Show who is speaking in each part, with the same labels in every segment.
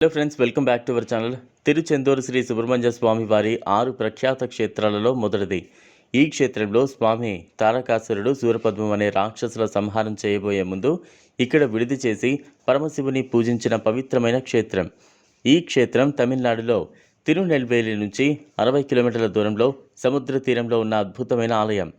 Speaker 1: Hello friends welcome back to our channel Tiruchendur Shri Subrahmanya Swami వారి ఆరు ప్రఖ్యాత క్షేత్రాలలో మొదటిది. ఈ క్షేత్రంలో స్వామి తారకాసురుడు సూరపద్మం అనే రాక్షసుల సంహారం చేయబోయే ముందు ఇక్కడ విడిది చేసి పరమశివుని పూజించిన పవిత్రమైన క్షేత్రం. ఈ క్షేత్రం తమిళనాడులో తిరునెల్వేలి నుంచి అరవై కిలోమీటర్ల దూరంలో సముద్ర తీరంలో ఉన్న అద్భుతమైన ఆలయం.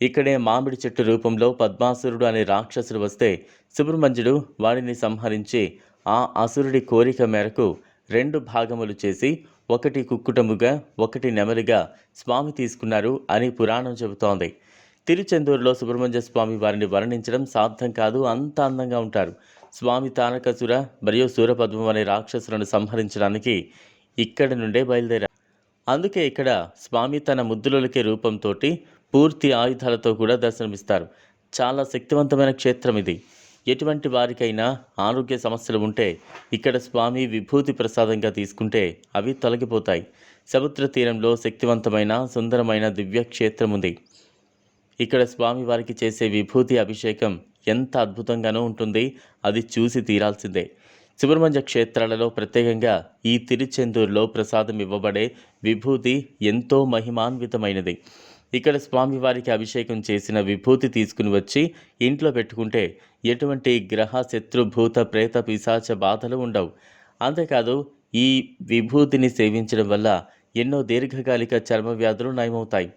Speaker 1: ఇక్కడే మామిడి చెట్టు రూపంలో పద్మాసురుడు అనే రాక్షసుడు వస్తే సుబ్రహ్మణ్యుడు వాడిని సంహరించి ఆ అసురుడి కోరిక మేరకు రెండు భాగములు చేసి ఒకటి కుక్కుటముగా ఒకటి నెమలిగా స్వామి తీసుకున్నారు అని పురాణం చెబుతోంది. తిరుచెందూరులో సుబ్రహ్మణ్య స్వామి వారిని వర్ణించడం సాధ్యం కాదు అంత అందంగా ఉంటారు. స్వామి తానకసుర మరియు సూరపద్మం అనే రాక్షసులను సంహరించడానికి ఇక్కడి నుండే బయలుదేరారు. అందుకే ఇక్కడ స్వామి తన ముద్దులకే రూపంతో పూర్తి ఆయుధాలతో కూడా దర్శనమిస్తారు. చాలా శక్తివంతమైన క్షేత్రం ఇది ఎటువంటి వారికైనా ఆరోగ్య సమస్యలు ఉంటే ఇక్కడ స్వామి విభూతి ప్రసాదంగా తీసుకుంటే అవి తొలగిపోతాయి. సముద్ర తీరంలో శక్తివంతమైన సుందరమైన దివ్య క్షేత్రం ఉంది. ఇక్కడ స్వామి వారికి చేసే విభూతి అభిషేకం ఎంత అద్భుతంగానూ ఉంటుంది. అది చూసి తీరాల్సిందే. సుబ్రహ్మణ్య క్షేత్రాలలో ప్రత్యేకంగా ఈ తిరుచెందూరులో ప్రసాదం ఇవ్వబడే విభూతి ఎంతో మహిమాన్వితమైనది. ఇక్కడ స్వామివారికి అభిషేకం చేసిన విభూతి తీసుకుని వచ్చి ఇంట్లో పెట్టుకుంటే ఎటువంటి గ్రహ శత్రు భూత ప్రేత పిశాచ బాధలు ఉండవు. అంతేకాదు ఈ విభూతిని సేవించడం వల్ల ఎన్నో దీర్ఘకాలిక చర్మ వ్యాధులు నయమవుతాయి.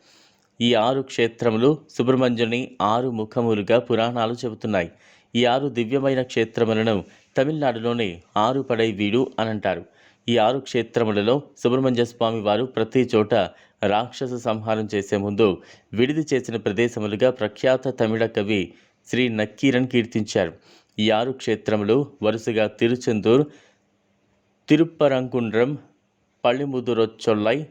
Speaker 1: ఈ ఆరు క్షేత్రములు సుబ్రహ్మణ్యుని ఆరు ముఖములుగా పురాణాలు చెబుతున్నాయి. ఈ ఆరు దివ్యమైన క్షేత్రములను తమిళనాడులోని ఆరు పడై వీడు అని అంటారు ఈ ఆరు క్షేత్రములలో సుబ్రహ్మణ్య స్వామి వారు ప్రతి చోట రాక్షస సంహారం చేసే ముందు విడిది చేసిన ప్రదేశములుగా ప్రఖ్యాత తమిళ కవి శ్రీ నక్కీరన్ కీర్తించారు. ఈ ఆరు క్షేత్రములు వరుసగా తిరుచెందూర్ తిరుప్పరంకుండ్రం పళ్ళిముదురొచ్చొల్లై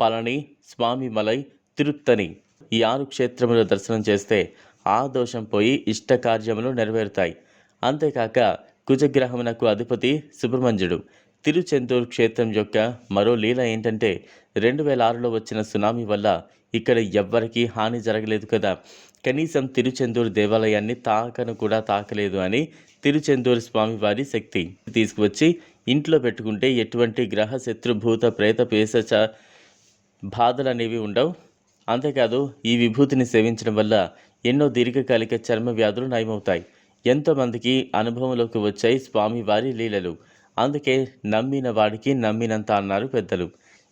Speaker 1: పళని స్వామిమలై తిరుత్తని ఈ ఆరు క్షేత్రములు దర్శనం చేస్తే ఆ దోషం పోయి ఇష్ట కార్యములు నెరవేరుతాయి. అంతేకాక కుజగ్రహమునకు అధిపతి సుబ్రహ్మణ్యుడు. తిరుచెందూర్ క్షేత్రం యొక్క మరో లీల ఏంటంటే రెండు వేల ఆరులో వచ్చిన సునామీ వల్ల ఇక్కడ ఎవ్వరికీ హాని జరగలేదు కదా. కనీసం తిరుచెందూరు దేవాలయాన్ని తాకను కూడా తాకలేదు అని తిరుచెందూరు స్వామివారి శక్తి తీసుకువచ్చి ఇంట్లో పెట్టుకుంటే ఎటువంటి గ్రహ శత్రుభూత ప్రేత పేసచ బాధలు అనేవి ఉండవు. అంతేకాదు ఈ విభూతిని సేవించడం వల్ల ఎన్నో దీర్ఘకాలిక చర్మ వ్యాధులు నయమవుతాయి. ఎంతోమందికి అనుభవంలోకి వచ్చాయి స్వామివారి లీలలు. అందుకే నమ్మిన వాడికి నమ్మినంత అన్నారు పెద్దలు.